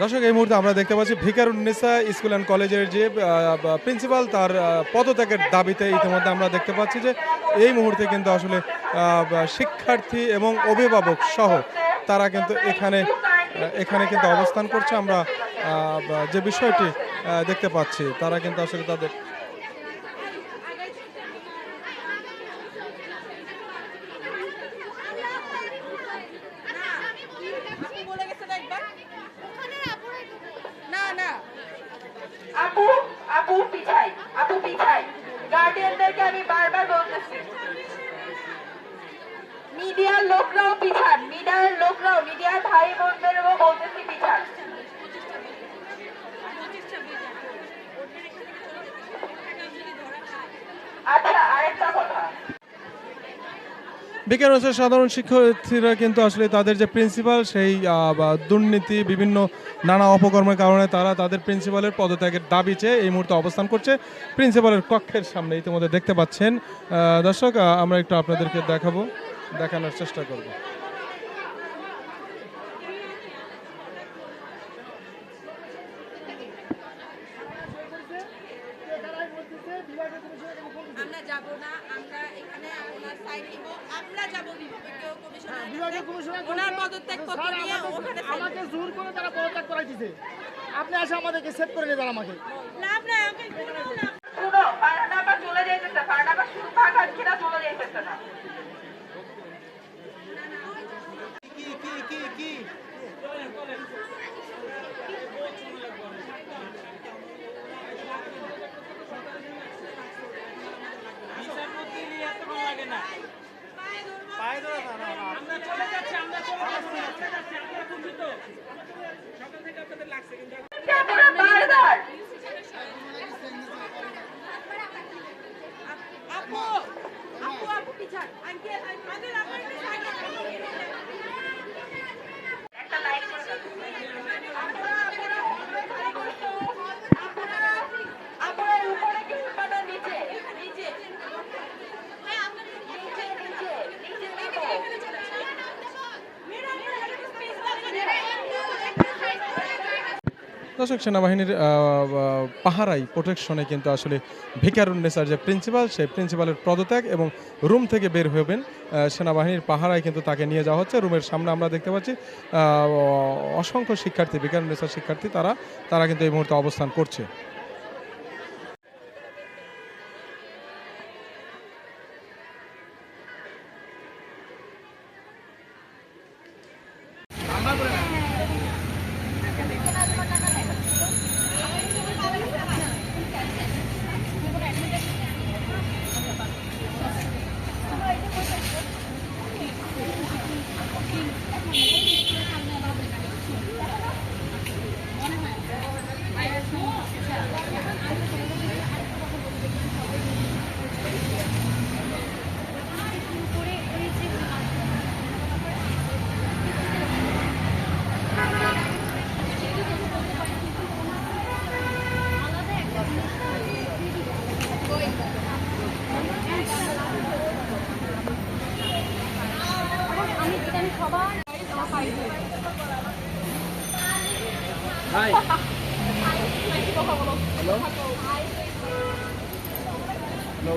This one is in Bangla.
দর্শক, এই মুহূর্তে আমরা দেখতে পাচ্ছি ভিকার ভিকারুন্নেসা স্কুল অ্যান্ড কলেজের যে প্রিন্সিপাল, তার পদত্যাগের দাবিতে ইতিমধ্যে আমরা দেখতে পাচ্ছি যে, এই মুহূর্তে কিন্তু আসলে শিক্ষার্থী এবং অভিভাবক সহ তারা কিন্তু এখানে এখানে কিন্তু অবস্থান করছে। আমরা যে বিষয়টি দেখতে পাচ্ছি, তারা কিন্তু আসলে তাদের আমি বারবার মিডিয়ার লোকরাও পিছান মিডিয়ার লোকরাও মিডিয়ার ভাই বিজ্ঞানের সাধারণ শিক্ষার্থীরা কিন্তু আসলে তাদের যে প্রিন্সিপাল সেই দুর্নীতি, বিভিন্ন নানা অপকর্মের কারণে তারা তাদের প্রিন্সিপালের পদত্যাগের দাবি চেয়ে এই মুহূর্তে অবস্থান করছে। প্রিন্সিপালের কক্ষের সামনে ইতিমধ্যে দেখতে পাচ্ছেন। দর্শক আমরা একটু আপনাদেরকে দেখাবো, দেখানোর চেষ্টা করব। আমরা যাব না, আমরা এখানে ওনার সাইন নিব আমরা যাব বিভাগীয় কমিশনার ওনার পদত্যাগ পত্র নিয়ে আমাকে- ওখানে আমাকে জোর করে তারা পদত্যাগ করাইতেছে। আপনি আসে আমাদেরকে সেভ করে নিয়ে যান আমাকে। না নাই আমি না আপনারা দর্শক, সেনাবাহিনীর পাহারাই প্রোটেকশনে কিন্তু আসলে ভিকারুন্নেসার যে প্রিন্সিপাল সেই প্রিন্সিপালের পদত্যাগ এবং রুম থেকে বের হবেন সেনাবাহিনীর পাহারায় কিন্তু তাকে নিয়ে যাওয়া হচ্ছে। রুমের সামনে আমরা দেখতে পাচ্ছি অসংখ্য শিক্ষার্থী ভিকারুন্নেসার শিক্ষার্থী, তারা তারা কিন্তু এই মুহূর্তে অবস্থান করছে। আমরা ชาวบ้านไอ้ต่อไปสิใช่ฮัลโหลฮัลโหล